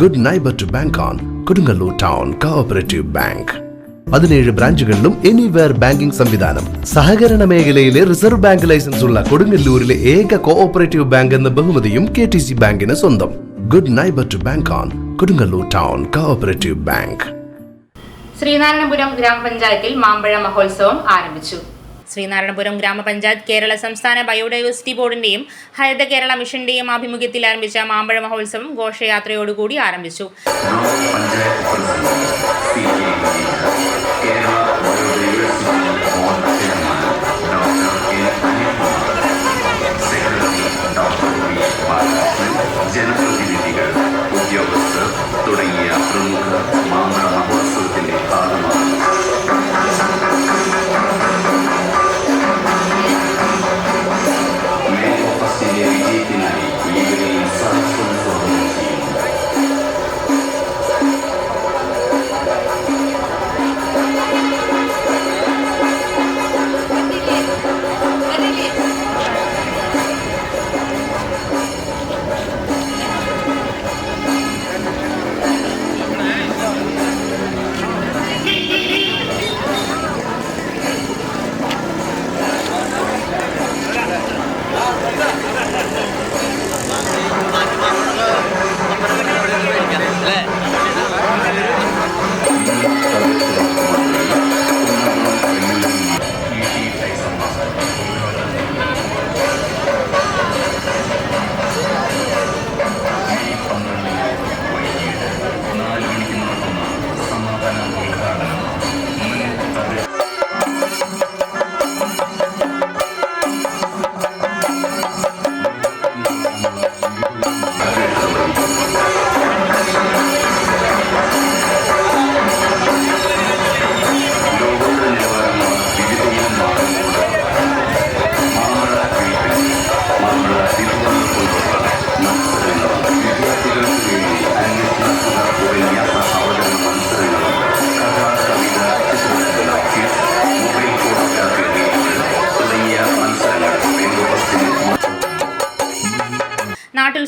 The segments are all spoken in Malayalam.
Good neighbour to bank on Kodungallur town cooperative bank പതിനേഴ് ബ്രാഞ്ചുകളിലും എനിവെയർ ബാങ്കിംഗ് സംവിധാനം. സഹകരണ മേഖലയിലെ റിസർവ് ബാങ്ക് ലൈസൻസ് ഉള്ള കൊടുങ്ങല്ലൂരിലെ ഏക കോഓപ്പറേറ്റീവ് ബാങ്ക് എന്ന ബഹുമതിയും കെ ടി സി ബാങ്കിന് സ്വന്തം. Good neighbour to bank on Kodungallur town cooperative bank Sreenarayanapuram ഗ്രാമപഞ്ചായത്തിൽ മാമ്പഴ മഹോത്സവം ആരംഭിച്ചു. ശ്രീനാരായണപുരം ഗ്രാമപഞ്ചായത്ത് കേരള സംസ്ഥാന ബയോഡൈവേഴ്സിറ്റി ബോർഡിന്റെയും ഹരിത കേരള മിഷന്റെയും ആഭിമുഖ്യത്തിൽ ആരംഭിച്ച മാമ്പഴ മഹോത്സവം ഘോഷയാത്രയോടുകൂടി ആരംഭിച്ചു.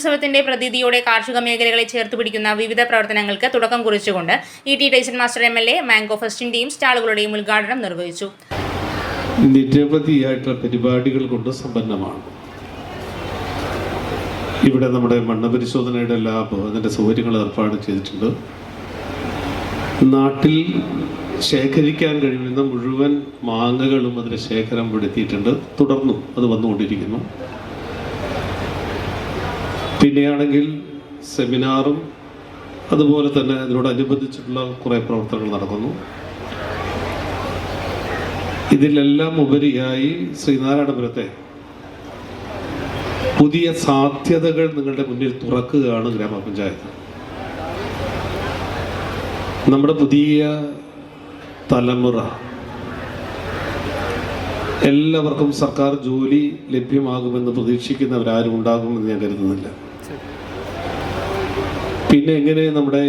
നാട്ടുത്സവത്തിന്റെ പ്രതീതിയോടെ കാർഷിക മേഖലകളെ ചേർത്ത് പിടിക്കുന്ന വിവിധ പ്രവർത്തനങ്ങൾക്ക് തുടക്കം കുറിച്ചുകൊണ്ട് E T Tyson master M L A mango ഫസ്റ്റിന്റെയും സ്റ്റാളുകളുടെയും ഉദ്ഘാടനം നിർവഹിച്ചു. നിരവധിയായിട്ടുള്ള പരിപാടികൾ കൊണ്ട് സമ്പന്നമാണ്. ഇവിടെ നമ്മുടെ മണ്ണ് പരിശോധനയുടെ ലാബ് അതിന്റെ സൗകര്യങ്ങൾ ഏർപ്പാട് ചെയ്തിട്ടുണ്ട്. നാട്ടിൽ ശേഖരിക്കാൻ കഴിയുന്ന മുഴുവൻ മാങ്ങകളും അതിന്റെ ശേഖരം പെടുത്തിയിട്ടുണ്ട് തുടർന്നും അത് വന്നുകൊണ്ടിരിക്കുന്നു. പിന്നെയാണെങ്കിൽ സെമിനാറും അതുപോലെ തന്നെ അതിനോടനുബന്ധിച്ചിട്ടുള്ള കുറേ പ്രവർത്തനങ്ങൾ നടക്കുന്നു. ഇതിലെല്ലാം ഉപരിയായി ശ്രീനാരായണപുരത്തെ പുതിയ സാധ്യതകൾ നിങ്ങളുടെ മുന്നിൽ തുറക്കുകയാണ് ഗ്രാമപഞ്ചായത്ത്. നമ്മുടെ പുതിയ തലമുറ എല്ലാവർക്കും സർക്കാർ ജോലി ലഭ്യമാകുമെന്ന് പ്രതീക്ഷിക്കുന്നവരാരും ഉണ്ടാകുമെന്ന് ഞാൻ കരുതുന്നില്ല. പിന്നെ എങ്ങനെ നമ്മുടെ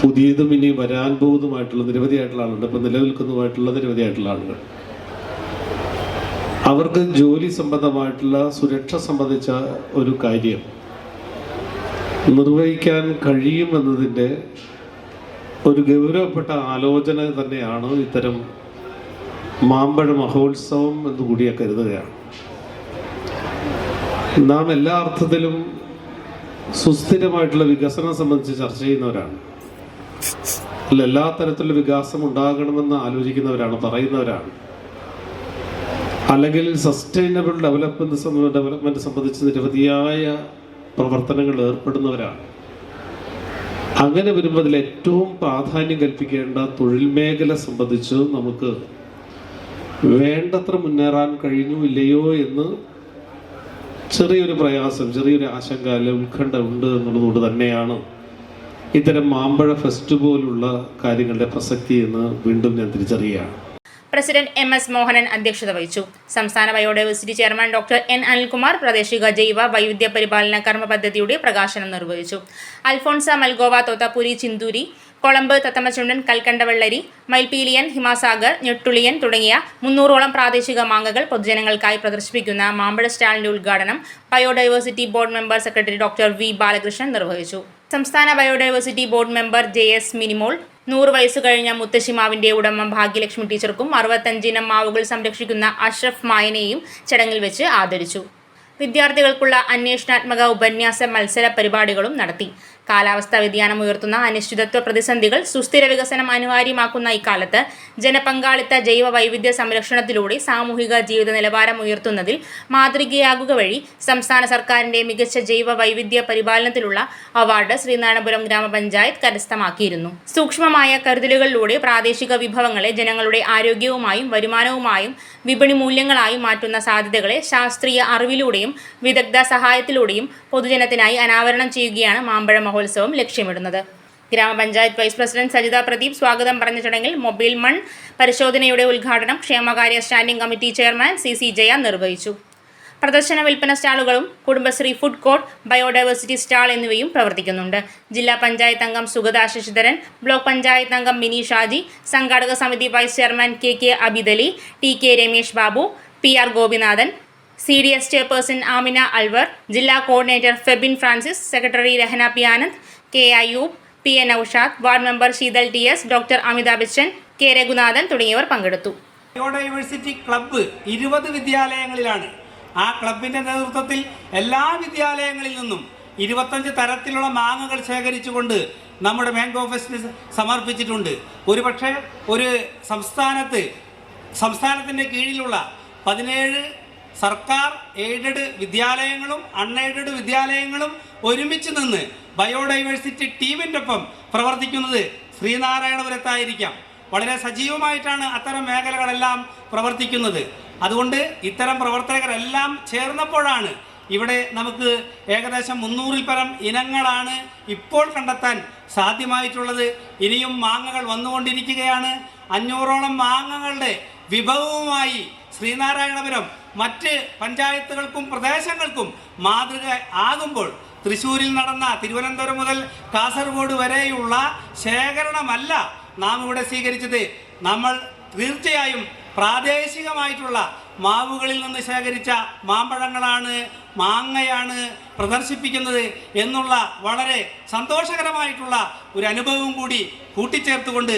പുതിയതും ഇനി വരാൻ പോകുന്നതുമായിട്ടുള്ള നിരവധിയായിട്ടുള്ള ആളുണ്ട്. ഇപ്പം നിലനിൽക്കുന്നതുമായിട്ടുള്ള നിരവധിയായിട്ടുള്ള ആളുകൾ. അവർക്ക് ജോലി സംബന്ധമായിട്ടുള്ള സുരക്ഷ സംബന്ധിച്ച ഒരു കാര്യം നിർവഹിക്കാൻ കഴിയുമെന്നതിന്റെ ഒരു ഗൗരവപ്പെട്ട ആലോചന തന്നെയാണ് ഇത്തരം മാമ്പഴ മഹോത്സവം എന്ന് കരുതുകയാണ്. നാം എല്ലാ അർത്ഥത്തിലും സുസ്ഥിരമായിട്ടുള്ള വികസനം സംബന്ധിച്ച് ചർച്ച ചെയ്യുന്നവരാണ്. അല്ല എല്ലാ തരത്തിലുള്ള വികാസം ഉണ്ടാകണമെന്ന് ആലോചിക്കുന്നവരാണ് പറയുന്നവരാണ്. അല്ലെങ്കിൽ സസ്റ്റൈനബിൾ ഡെവലപ്മെന്റ് ഡെവലപ്മെന്റ് സംബന്ധിച്ച് നിരവധിയായ പ്രവർത്തനങ്ങൾ ഏർപ്പെടുന്നവരാണ്. അങ്ങനെ വരുമ്പോൾ അതിൽ ഏറ്റവും പ്രാധാന്യം കൽപ്പിക്കേണ്ട തൊഴിൽ മേഖല സംബന്ധിച്ച് നമുക്ക് വേണ്ടത്ര മുന്നേറാൻ കഴിഞ്ഞു ഇല്ലയോ എന്ന് ചെറിയൊരു പ്രയാസം ചെറിയൊരു ആശങ്ക അല്ലെ ഉത്കണ്ഠ ഉണ്ട് എന്നുള്ളതുകൊണ്ട് തന്നെയാണ് ഇത്തരം മാമ്പഴ ഫെസ്റ്റ് പോലുള്ള കാര്യങ്ങളുടെ പ്രസക്തി എന്ന് വീണ്ടും ഞാൻ തിരിച്ചറിയുകയാണ്. പ്രസിഡന്റ് എം എസ് മോഹനൻ അധ്യക്ഷത വഹിച്ചു. സംസ്ഥാന biodiversity chairman doctor N Anilkumar പ്രാദേശിക ജൈവ വൈവിധ്യ പരിപാലന കർമ്മ പദ്ധതിയുടെ പ്രകാശനം നിർവഹിച്ചു. അൽഫോൺസ മൽഗോവ തോത്താപുരി ചിന്തൂരി കൊളമ്പ് തത്തമ്മച്ചുണ്ടൻ കൽക്കണ്ടവെള്ളരി മൈൽപീലിയൻ ഹിമാസാഗർ ഞെട്ടുളിയൻ തുടങ്ങിയ മുന്നൂറോളം പ്രാദേശിക മാങ്ങകൾ പൊതുജനങ്ങൾക്കായി പ്രദർശിപ്പിക്കുന്ന മാമ്പഴ സ്റ്റാളിന്റെ ഉദ്ഘാടനം biodiversity board member secretary doctor V Balakrishnan നിർവഹിച്ചു. സംസ്ഥാന biodiversity board member J S Minimol നൂറ് വയസ്സ് കഴിഞ്ഞ മുത്തശ്ശിമാവിന്റെ ഉടമ ഭാഗ്യലക്ഷ്മി ടീച്ചർക്കും അറുപത്തഞ്ചിനം മാവുകൾ സംരക്ഷിക്കുന്ന അഷ്റഫ് മായനെയും ചടങ്ങിൽ വെച്ച് ആദരിച്ചു. വിദ്യാർത്ഥികൾക്കുള്ള അന്വേഷണാത്മക ഉപന്യാസ മത്സര പരിപാടികളും നടത്തി. കാലാവസ്ഥാ വ്യതിയാനം ഉയർത്തുന്ന അനിശ്ചിതത്വ പ്രതിസന്ധികൾ സുസ്ഥിര വികസനം അനിവാര്യമാക്കുന്ന ഇക്കാലത്ത് ജനപങ്കാളിത്ത ജൈവ വൈവിധ്യ സംരക്ഷണത്തിലൂടെ സാമൂഹിക ജീവിത നിലവാരം ഉയർത്തുന്നതിൽ മാതൃകയാകുക വഴി സംസ്ഥാന സർക്കാരിന്റെ മികച്ച ജൈവ വൈവിധ്യ പരിപാലനത്തിലുള്ള അവാർഡ് ശ്രീനാരായണപുരം ഗ്രാമപഞ്ചായത്ത് കരസ്ഥമാക്കിയിരുന്നു. സൂക്ഷ്മമായ കരുതലുകളിലൂടെ പ്രാദേശിക വിഭവങ്ങളെ ജനങ്ങളുടെ ആരോഗ്യവുമായും വരുമാനവുമായും വിപണി മൂല്യങ്ങളായും മാറ്റുന്ന സാധ്യതകളെ ശാസ്ത്രീയ അറിവിലൂടെയും വിദഗ്ധ സഹായത്തിലൂടെയും പൊതുജനത്തിനായി അനാവരണം ചെയ്യുകയാണ് മാമ്പഴ മഹോത്സവം. ലക്ഷ്യമിടുന്നത്. ഗ്രാമപഞ്ചായത്ത് വൈസ് പ്രസിഡന്റ് സജിത പ്രദീപ് സ്വാഗതം പറഞ്ഞ ചടങ്ങിൽ മൊബൈൽ മൺ പരിശോധനയുടെ ഉദ്ഘാടനം ക്ഷേമകാര്യ standing committee chairman C C Jaya നിർവഹിച്ചു. പ്രദർശന വിൽപ്പന സ്റ്റാളുകളും Kudumbashree food court biodiversity stall എന്നിവയും പ്രവർത്തിക്കുന്നുണ്ട്. ജില്ലാ പഞ്ചായത്ത് അംഗം സുഗത ശശിധരൻ ബ്ലോക്ക് പഞ്ചായത്ത് അംഗം മിനി ഷാജി സംഘാടക സമിതി vice chairman K K Abidali T K Ramesh Babu P R Gopinathan C D S chairperson Amina Alvar ജില്ലാ coordinator Febin Francis secretary Rahana P Anand K Ayoob P N Aushad ward member Sheethal T S doctor Amitabh Bachchan K Raghunathan തുടങ്ങിയവർ പങ്കെടുത്തു. ബയോഡൈവേഴ്സിറ്റി ക്ലബ്ബ് ഇരുപത് വിദ്യാലയങ്ങളിലാണ്. ആ ക്ലബിന്റെ നേതൃത്വത്തിൽ എല്ലാ വിദ്യാലയങ്ങളിൽ നിന്നും ഇരുപത്തഞ്ച് തരത്തിലുള്ള മാങ്ങകൾ ശേഖരിച്ചുകൊണ്ട് നമ്മുടെ ബാങ്ക് ഓഫീസിന് സമർപ്പിച്ചിട്ടുണ്ട്. ഒരു പക്ഷേ ഒരു സംസ്ഥാനത്ത് സംസ്ഥാനത്തിന്റെ കീഴിലുള്ള പതിനേഴ് സർക്കാർ എയ്ഡഡ് വിദ്യാലയങ്ങളും അൺഎയ്ഡഡ് വിദ്യാലയങ്ങളും ഒരുമിച്ച് നിന്ന് ബയോഡൈവേഴ്സിറ്റി ടീമിന്റെ ഒപ്പം പ്രവർത്തിക്കുന്നത് ശ്രീനാരായണപുരത്തായിരിക്കാം. വളരെ സജീവമായിട്ടാണ് അത്തരം മേഖലകളെല്ലാം പ്രവർത്തിക്കുന്നത്. അതുകൊണ്ട് ഇത്തരം പ്രവർത്തകരെല്ലാം ചേർന്നപ്പോഴാണ് ഇവിടെ നമുക്ക് ഏകദേശം മുന്നൂറിൽ പരം ഇനങ്ങളാണ് ഇപ്പോൾ കണ്ടെത്താൻ സാധ്യമായിട്ടുള്ളത്. ഇനിയും മാങ്ങകൾ വന്നുകൊണ്ടിരിക്കുകയാണ്. അഞ്ഞൂറോളം മാങ്ങകളുടെ വിഭവവുമായി ശ്രീനാരായണപുരം മറ്റ് പഞ്ചായത്തുകൾക്കും പ്രദേശങ്ങൾക്കും മാതൃക ആകുമ്പോൾ തൃശ്ശൂരിൽ നടന്ന തിരുവനന്തപുരം മുതൽ കാസർഗോഡ് വരെയുള്ള ശേഖരണമല്ല നാം ഇവിടെ സ്വീകരിച്ചത്. നമ്മൾ തീർച്ചയായും പ്രാദേശികമായിട്ടുള്ള മാവുകളിൽ നിന്ന് ശേഖരിച്ച മാമ്പഴങ്ങളാണ് മാങ്ങയാണ് പ്രദർശിപ്പിക്കുന്നത് എന്നുള്ള വളരെ സന്തോഷകരമായിട്ടുള്ള ഒരു അനുഭവം കൂടി കൂട്ടിച്ചേർത്തുകൊണ്ട്